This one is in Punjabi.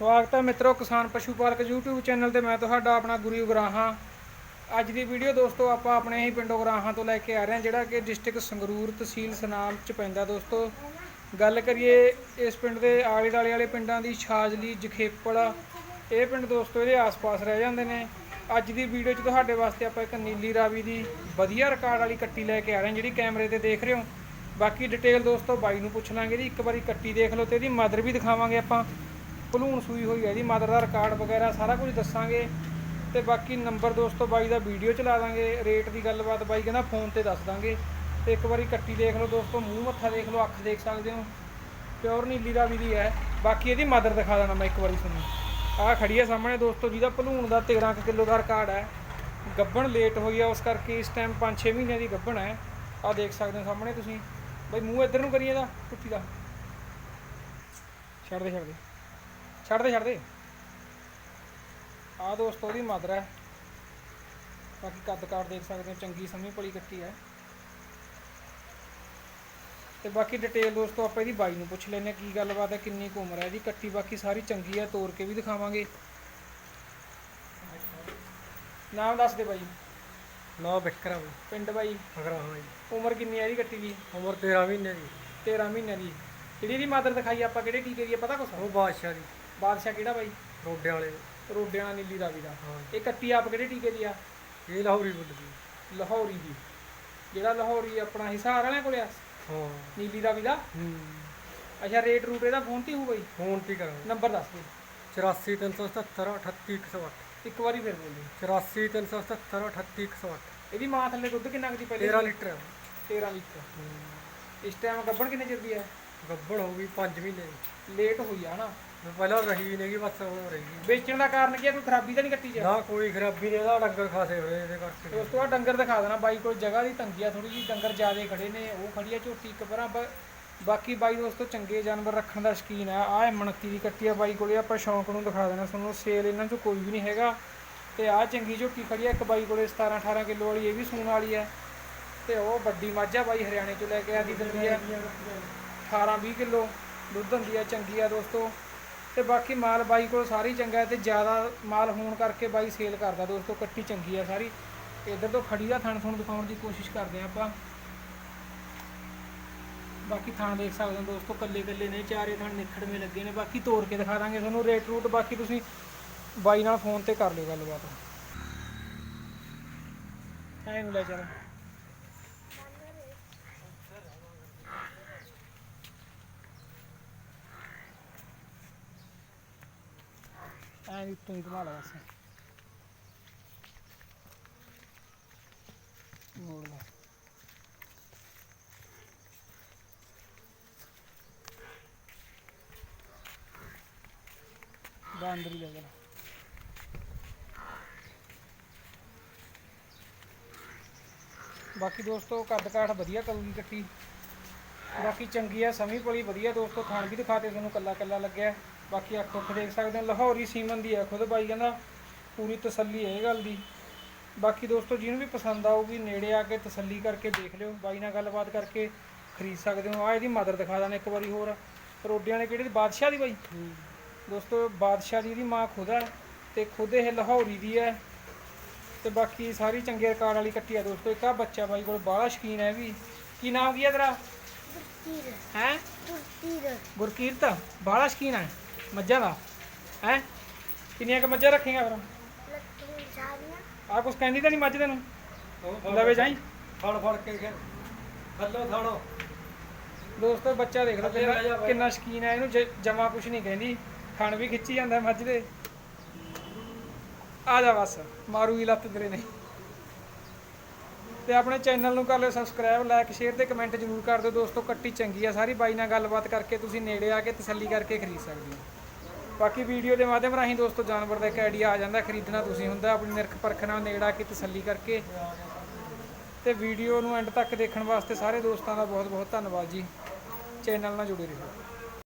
ਸਵਾਗਤ ਹੈ ਮਿੱਤਰੋ ਕਿਸਾਨ ਪਸ਼ੂ ਪਾਲਕ YouTube ਚੈਨਲ ਤੇ। ਮੈਂ ਤੁਹਾਡਾ ਆਪਣਾ ਗੁਰੂ ਉਗਰਾਹਾਂ ਅੱਜ ਦੀ ਵੀਡੀਓ ਦੋਸਤੋ, ਆਪਾਂ ਆਪਣੇ ਹੀ ਪਿੰਡ ਉਗਰਾਹਾਂ ਤੋਂ ਲੈ ਕੇ ਆ ਰਹੇ ਹਾਂ, ਜਿਹੜਾ ਕਿ ਡਿਸਟ੍ਰਿਕਟ ਸੰਗਰੂਰ ਤਹਿਸੀਲ ਸਨਾਮ ਚ ਪੈਂਦਾ ਦੋਸਤੋ। ਗੱਲ ਕਰੀਏ ਇਸ ਪਿੰਡ ਦੇ ਆਲੇ ਦੁਆਲੇ ਵਾਲੇ ਪਿੰਡਾਂ ਦੀ, ਛਾਜਲੀ ਜਖੇਪੜ ਇਹ ਪਿੰਡ ਦੋਸਤੋ, ਇਹਦੇ ਆਸ-ਪਾਸ ਰਹਿ ਜਾਂਦੇ ਨੇ। ਅੱਜ ਦੀ ਵੀਡੀਓ 'ਚ ਤੁਹਾਡੇ ਵਾਸਤੇ ਆਪਾਂ ਇੱਕ ਨੀਲੀ ਰਾਵੀ ਦੀ ਵਧੀਆ ਰਿਕਾਰਡ ਵਾਲੀ ਕੱਟੀ ਲੈ ਕੇ ਆ ਰਹੇ ਹਾਂ, ਜਿਹੜੀ ਕੈਮਰੇ ਤੇ ਦੇਖ ਰਹੇ ਹੋ। ਬਾਕੀ ਡਿਟੇਲ ਦੋਸਤੋ, ਬਾਈ ਨੂੰ ਪੁੱਛ ਲਾਂਗੇ ਜੀ, ਇੱਕ ਵਾਰੀ ਕੱਟੀ ਦੇਖ ਲਓ ਤੇ ਇਹਦੀ ਮਦਰ ਵੀ ਦਿਖਾਵਾਂਗੇ ਆਪਾਂ। ਭਲੂਣ ਸੂਈ ਹੋਈ ਹੈ ਜੀ ਮਦਰ ਦਾ ਰਿਕਾਰਡ ਵਗੈਰਾ ਸਾਰਾ ਕੁਝ ਦੱਸਾਂਗੇ ਤੇ ਬਾਕੀ ਨੰਬਰ ਦੋਸਤੋ ਬਾਈ ਦਾ ਵੀਡੀਓ ਚਲਾ ਦਾਂਗੇ ਰੇਟ ਦੀ ਗੱਲਬਾਤ ਬਾਈ ਕਹਿੰਦਾ ਫੋਨ ਤੇ ਦੱਸ ਦਾਂਗੇ। ਤੇ ਇੱਕ ਵਾਰੀ ਕੱਟੀ ਦੇਖ ਲਓ ਦੋਸਤੋ, ਮੂੰਹ ਮੱਥਾ ਦੇਖ ਲਓ, ਅੱਖ ਦੇਖ ਸਕਦੇ ਹੋ। ਪਿਓਰ ਨੀਲੀ ਰਾਵੀ ਦੀ ਹੈ। ਬਾਕੀ ਇਹਦੀ ਮਦਰ ਦਿਖਾ ਦੇਣਾ ਮੈਂ ਇੱਕ ਵਾਰੀ ਤੁਹਾਨੂੰ। ਆਹ ਖੜੀ ਹੈ ਸਾਹਮਣੇ ਦੋਸਤੋ, ਜਿਹਦਾ ਭਲੂਣ ਦਾ 13 ਕੁ ਕਿਲੋ ਦਾ ਰਿਕਾਰਡ ਹੈ। ਗੱਬਣ ਲੇਟ ਹੋਈ ਆ, ਉਸ ਕਰਕੇ ਇਸ ਟਾਈਮ 5-6 ਮਹੀਨਿਆਂ ਦੀ ਗੱਬਣ ਹੈ। ਆਹ ਦੇਖ ਸਕਦੇ ਹੋ ਸਾਹਮਣੇ ਤੁਸੀਂ। ਬਈ ਮੂੰਹ ਇੱਧਰ ਨੂੰ ਕਰੀਏ ਦਾ ਕੁੱਤੀ ਦਾ। ਛੱਡ ਦੇ ਛੱਡ ਦੇ। ਛੱਡ ਦੇ ਛੱਡ ਦੇ। ਆਹ ਦੋਸਤੋ ਉਹਦੀ ਮਦਰ ਹੈ। ਬਾਕੀ ਕੱਦ ਕਾਠ ਦੇਖ ਸਕਦੇ ਹੋ ਚੰਗੀ ਸਮੀ ਭਲੀ ਕੱਟੀ ਹੈ। ਤੇ ਬਾਕੀ ਡਿਟੇਲ ਦੋਸਤੋ ਆਪਾਂ ਇਹਦੀ ਬਾਈ ਨੂੰ ਪੁੱਛ ਲੈਨੇ ਕੀ ਗੱਲਬਾਤ ਹੈ ਕਿੰਨੀ ਕੁ ਉਮਰ ਹੈ ਇਹਦੀ ਕੱਟੀ ਬਾਕੀ ਸਾਰੀ ਚੰਗੀ ਹੈ ਤੋੜ ਕੇ ਵੀ ਦਿਖਾਵਾਂਗੇ। ਨਾਮ ਦੱਸ ਦੇ ਬਾਈ। ਨਾ ਬਿਕਰਾ ਬਈ ਪਿੰਡ ਬਾਈ। ਹਾਂ ਜੀ ਉਮਰ ਕਿੰਨੀ ਹੈ ਇਹਦੀ ਕੱਟੀ ਦੀ? ਉਮਰ 13 ਮਹੀਨੇ ਦੀ। 13 ਮਹੀਨਿਆਂ ਦੀ। ਜਿਹੜੀ ਇਹਦੀ ਮਦਰ ਦਿਖਾਈ ਆਪਾਂ ਕਿਹੜੇ ਟੀਕੇ ਦੀ ਹੈ ਪਤਾ ਕੁਛ? ਉਹ ਬਾਦਸ਼ਾਹ ਦੀ। ਬਾਦਸ਼ਾਹ ਕਿਹੜਾ ਬਾਈ? ਰੋਡਿਆਂ ਵਾਲੇ। ਰੋਡਿਆਣਾ ਨੀਲੀ ਰਾਵੀ ਦਾ। ਹਾਂ। ਇਹ ਕੱਟੀ ਆਪ ਕਿਹੜੇ ਟੀਕੇ ਦੀ ਆ? ਇਹ ਲਾਹੌਰੀ ਬੁੱਲ ਦੀ। ਲਾਹੌਰੀ ਦੀ। ਜਿਹੜਾ ਲਾਹੌਰੀ ਆਪਣਾ ਹਿਸਾਰ ਵਾਲਿਆਂ ਕੋਲੇ ਆ? ਹਾਂ। ਨੀਲੀ ਰਾਵੀ ਦਾ? ਹੂੰ। ਅੱਛਾ ਰੇਟ ਰੂਟ ਇਹਦਾ ਫੋਨ ਤੇ ਹੀ ਹੋਊ ਬਾਈ? ਫੋਨ ਤੇ ਕਰਾਂਗੇ। ਨੰਬਰ ਦੱਸ ਦੇ 84377 38108 ਇੱਕ ਵਾਰੀ ਫਿਰ ਬੋਲ ਦੇ 84377 38108 ਇਹਦੀ ਮਾਂ ਥੱਲੇ ਦੁੱਧ ਕਿੰਨਾ ਕੁ ਦੀ ਪਹਿਲੇ? 13 ਲੀਟਰ 13 ਲੀਟਰ। ਇਸ ਟਾਈਮ ਗੱਬਣ ਕਿੰਨੇ ਚਿਰ ਦੀ ਹੈ ਗੱਬੜ ਹੋ ਗਈ 5 ਮਹੀਨੇ ਦੀ। ਲੇਟ ਹੋਈ ਆ ਨਾ। ਪਹਿਲਾਂ ਰਹੀ ਨਹੀਂਗੀ ਬਸ ਹੁਣ ਰਹੀ ਵੇਚਣ ਦਾ ਕਾਰਨ ਕੀ ਹੈ? ਕੋਈ ਖਰਾਬੀ ਤਾਂ ਨਹੀਂ ਕੱਟੀ ਜਾ। ਨਾ ਕੋਈ ਖਰਾਬੀ ਨਹੀਂ ਇਹਦਾ ਡੰਗਰ ਖਾਸੇ ਹੋਏ ਇਹਦੇ ਕਰਕੇ। ਦੋਸਤੋ ਆ ਡੰਗਰ ਦਿਖਾ ਦੇਣਾ ਬਾਈ ਕੋਲ ਜਗ੍ਹਾ ਦੀ ਤੰਗੀ ਆ ਥੋੜੀ ਜਿਹੀ ਡੰਗਰ ਜ਼ਿਆਦੇ ਖੜੇ ਨੇ ਉਹ ਖੜੀ ਆ ਝੋਟੀ ਇੱਕ ਪਰਾਂ ਬ- ਬਾਕੀ ਬਾਈ ਦੋਸਤੋ ਚੰਗੇ ਜਾਨਵਰ ਰੱਖਣ ਦਾ ਸ਼ਕੀਨ ਆ। ਆ ਮਣਕੀ ਦੀ ਕੱਟੀ ਆ ਬਾਈ ਕੋਲੇ ਆਪਾਂ ਸ਼ੌਂਕ ਨੂੰ ਦਿਖਾ ਦੇਣਾ ਤੁਹਾਨੂੰ ਸੇਲ ਇਹਨਾਂ ਚੋਂ ਕੋਈ ਵੀ ਨਹੀਂ ਹੈਗਾ। ਤੇ ਆ ਚੰਗੀ ਝੋਟੀ ਖੜੀ ਆ ਇੱਕ ਬਾਈ ਕੋਲੇ 17 18 ਕਿਲੋ ਵਾਲੀ ਇਹ ਵੀ ਸੂਣ ਵਾਲੀ ਆ। ਤੇ ਉਹ ਵੱਡੀ ਮੱਝ ਆ ਬਾਈ ਹਰਿਆਣੇ ਚੋਂ ਲੈ ਕੇ ਆਦੀ ਦਿੰਦੀ ਆ। 18 20 ਕਿਲੋ ਦੁੱਧ ਦਿੰਦੀ ਆ ਚੰਗੀ ਆ ਦੋਸਤੋ। ਤੇ ਬਾਕੀ ਮਾਲ ਬਾਈ ਕੋਲ ਸਾਰੀ ਚੰਗਾ ਹੈ ਤੇ ਜ਼ਿਆਦਾ ਮਾਲ ਹੋਣ ਕਰਕੇ ਬਾਈ ਸੇਲ ਕਰਦਾ ਦੋਸਤੋ ਕੱਟੀ ਚੰਗੀ ਆ ਸਾਰੀ। ਇੱਧਰ ਤੋਂ ਖੜੀ ਦਾ ਥਣ ਥਣ ਦਿਖਾਉਣ ਦੀ ਕੋਸ਼ਿਸ਼ ਕਰਦੇ ਆ ਆਪਾਂ। ਬਾਕੀ ਥਾਂ ਦੇਖ ਸਕਦੇ ਹੋ ਦੋਸਤੋ, ਕੱਲੇ ਕੱਲੇ ਨੇ, ਚਾਰੇ ਥਾਂ ਨਿਖੜਵੇਂ ਲੱਗੇ ਨੇ। ਬਾਕੀ ਤੋੜ ਕੇ ਦਿਖਾ ਦਾਂਗੇ ਤੁਹਾਨੂੰ ਰੇਟ ਰੂਟ, ਬਾਕੀ ਤੁਸੀਂ ਬਾਈ ਨਾਲ ਫੋਨ ਤੇ ਕਰ ਲਿਓ ਗੱਲਬਾਤ। ਐਂ ਨੂੰ ਲੈ ਚੱਲ। ਐਂ ਵੀ ਤੂੰ ਘੁਮਾ ਲਾ ਬਸ ਮੋੜ ਲਾ। ਬਾਂਦਰੀ ਲੈ ਜਾ ਬਾਕੀ ਦੋਸਤੋ ਕੱਦ ਕਾਠ ਵਧੀਆ ਕਰੂਗੀ ਕੱਟੀ। ਬਾਕੀ ਚੰਗੀ ਆ, ਸਮੀ ਪਲੀ ਵਧੀਆ ਦੋਸਤੋ, ਖਾਣ ਵੀ ਦਿਖਾਤੇ ਤੁਹਾਨੂੰ ਕੱਲਾ ਕੱਲਾ ਲੱਗਿਆ। ਬਾਕੀ ਅੱਖ ਉੱਖ ਦੇਖ ਸਕਦੇ ਹੋ ਲਾਹੌਰੀ ਸੀਮਨ ਦੀ ਆ ਖੁਦ ਬਾਈ ਕਹਿੰਦਾ ਪੂਰੀ ਤਸੱਲੀ ਹੈ ਇਹ ਗੱਲ ਦੀ। ਬਾਕੀ ਦੋਸਤੋ ਜਿਹਨੂੰ ਵੀ ਪਸੰਦ ਆਊਗੀ ਨੇੜੇ ਆ ਕੇ ਤਸੱਲੀ ਕਰਕੇ ਦੇਖ ਲਿਓ। ਬਾਈ ਨਾਲ ਗੱਲਬਾਤ ਕਰਕੇ ਖਰੀਦ ਸਕਦੇ ਹੋ। ਆ ਇਹਦੀ ਮਦਰ ਦਿਖਾ ਦਾਂ ਇੱਕ ਵਾਰੀ ਹੋਰ। ਰੋਡਿਆਂ ਨੇ ਕਿਹੜੀ ਬਾਦਸ਼ਾਹ ਦੀ ਬਾਈ? ਦੋਸਤੋ ਬਾਦਸ਼ਾਹ ਦੀ ਇਹਦੀ ਮਾਂ ਖੁਦ ਹੈ ਤੇ ਖੁਦ ਇਹ ਲਾਹੌਰੀ ਦੀ ਹੈ ਤੇ ਬਾਕੀ ਸਾਰੀ ਚੰਗੇ ਰਿਕਾਰਡ ਵਾਲੀ ਕੱਟੀ ਆ ਦੋਸਤੋ। ਇੱਕ ਆ ਬੱਚਾ ਬਾਈ ਕੋਲ ਬਾਹਲਾ ਸ਼ਕੀਨ ਹੈ ਵੀ। ਕੀ ਨਾਮ ਕੀ ਹੈ ਤੇਰਾ? ਹੈ? ਗੁਰਕੀਰਤ। ਬਾਹਲਾ ਸ਼ਕੀਨ ਹੈ ਮੱਝਾਂ ਦਾ? ਹੈ? ਕਿੰਨੀਆਂ ਕ ਮੱਝਾਂ ਰੱਖੇਗਾ ਫਿਰ? ਆ ਕੁਛ ਕਹਿੰਦੀ ਤਾਂ ਨਹੀਂ ਮੱਝ ਤੈਨੂੰ? ਲਵੇ ਜਾਈ। ਫੜ ਫੜ ਕੇ ਖੇ ਥੱਲੋ ਥਾਣੋ ਦੋਸਤੋ ਬੱਚਾ ਦੇਖ ਲਓ ਥੱਲੇ ਬਹਿ ਜਾ ਕਿੰਨਾ ਬਾਈ। ਕਿੰਨਾ ਸ਼ਕੀਨ ਹੈ ਇਹਨੂੰ ਜਮਾ ਕੁਛ ਨਹੀਂ ਕਹਿੰਦੀ। ਖਾਣ ਵੀ ਖਿੱਚੀ ਜਾਂਦਾ ਮੱਝ ਦੇ। ਆ ਜਾ ਬਸ ਮਾਰੂਗੀ ਲੱਤ ਤੇਰੇ ਨੇ ਤੇ ਆਪਣੇ ਚੈਨਲ ਨੂੰ ਕਰ ਲਿਓ ਸਬਸਕ੍ਰਾਈਬ ਲਾਈਕ ਸ਼ੇਅਰ ਤੇ ਕਮੈਂਟ ਜ਼ਰੂਰ ਕਰ ਦਿਓ ਦੋਸਤੋ। ਕੱਟੀ ਚੰਗੀ ਆ ਸਾਰੀ ਬਾਈ ਨਾਲ ਗੱਲਬਾਤ ਕਰਕੇ ਤੁਸੀਂ ਨੇੜੇ ਆ ਕੇ ਤਸੱਲੀ ਕਰਕੇ ਖਰੀਦ ਸਕਦੇ ਹੋ। ਬਾਕੀ ਵੀਡੀਓ ਦੇ ਮਾਧਿਅਮ ਰਾਹੀਂ ਦੋਸਤੋ ਜਾਨਵਰ ਦਾ ਇੱਕ ਆਈਡੀਆ ਆ ਜਾਂਦਾ, ਖਰੀਦਣਾ ਤੁਸੀਂ ਹੁੰਦਾ, ਆਪਣੀ ਨਿਰਖ ਪਰਖ ਨਾਲ ਨੇੜੇ ਆ ਕੇ ਤਸੱਲੀ ਕਰਕੇ। ਤੇ ਵੀਡੀਓ ਨੂੰ ਐਂਡ ਤੱਕ ਦੇਖਣ ਵਾਸਤੇ ਸਾਰੇ ਦੋਸਤਾਂ ਦਾ ਬਹੁਤ ਬਹੁਤ ਧੰਨਵਾਦ ਜੀ। ਚੈਨਲ ਨਾਲ ਜੁੜੇ ਰਹੋ।